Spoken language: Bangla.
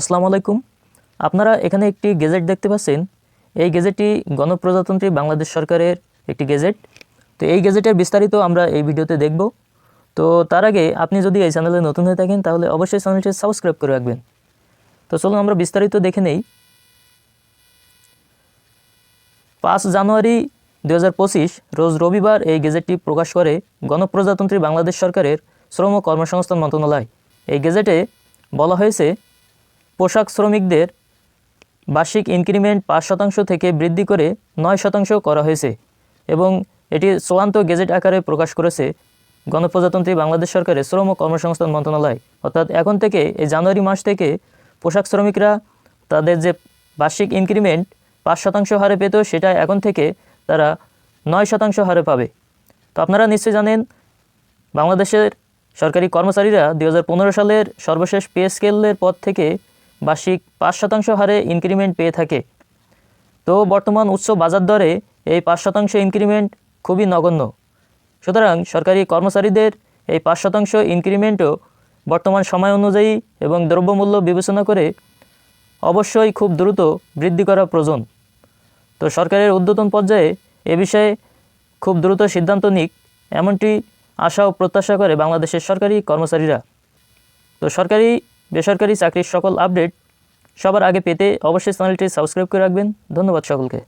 আসসালামু আলাইকুম। আপনারা এখানে একটি গেজেট দেখতে পাচ্ছেন। এই গেজেটটি গণপ্রজাতন্ত্রী বাংলাদেশ সরকারের একটি গেজেট। তো এই গেজেটের বিস্তারিত আমরা এই ভিডিওতে দেখব। তো তার আগে আপনি যদি এই চ্যানেলে নতুন হয়ে থাকেন, তাহলে অবশ্যই চ্যানেলটি সাবস্ক্রাইব করে রাখবেন। তো চলুন আমরা বিস্তারিত দেখে নেই। পাঁচ জানুয়ারি দুহাজার পঁচিশ, রোজ রবিবার এই গেজেটটি প্রকাশ করে গণপ্রজাতন্ত্রী বাংলাদেশ সরকারের শ্রম ও কর্মসংস্থান মন্ত্রণালয়। এই গেজেটে বলা হয়েছে পোশাক শ্রমিকদের বার্ষিক ইনক্রিমেন্ট পাঁচ শতাংশ থেকে বৃদ্ধি করে নয় শতাংশ করা হয়েছে এবং এটি চূড়ান্ত গেজেট আকারে প্রকাশ করেছে গণপ্রজাতন্ত্রী বাংলাদেশ সরকারের শ্রম ও কর্মসংস্থান মন্ত্রণালয়। অর্থাৎ এখন থেকে এই জানুয়ারি মাস থেকে পোশাক শ্রমিকরা তাদের যে বার্ষিক ইনক্রিমেন্ট পাঁচ শতাংশ হারে পেত সেটা এখন থেকে তারা নয় শতাংশ হারে পাবে। তো আপনারা নিশ্চয়ই জানেন, বাংলাদেশের সরকারি কর্মচারীরা দু হাজার পনেরো সালের সর্বশেষ পে স্কেলের পর থেকে বার্ষিক পাঁচ শতাংশ হারে ইনক্রিমেন্ট পেয়ে থাকে। তো বর্তমান উচ্চ বাজার দরে এই পাঁচ শতাংশ ইনক্রিমেন্ট খুবই নগণ্য। সুতরাং সরকারি কর্মচারীদের এই পাঁচ শতাংশ ইনক্রিমেন্টও বর্তমান সময় অনুযায়ী এবং দ্রব্যমূল্য বিবেচনা করে অবশ্যই খুব দ্রুত বৃদ্ধি করা প্রয়োজন। তো সরকারের ঊর্ধ্বতন পর্যায়ে এ বিষয়ে খুব দ্রুত সিদ্ধান্ত নিক, এমনটি আশা ও প্রত্যাশা করে বাংলাদেশের সরকারি কর্মচারীরা। তো সরকারি বেসরকারি চাকরির সকল আপডেট সবার আগে পেতে অবশ্যই চ্যানেলটি সাবস্ক্রাইব করে রাখবেন। ধন্যবাদ সকলকে।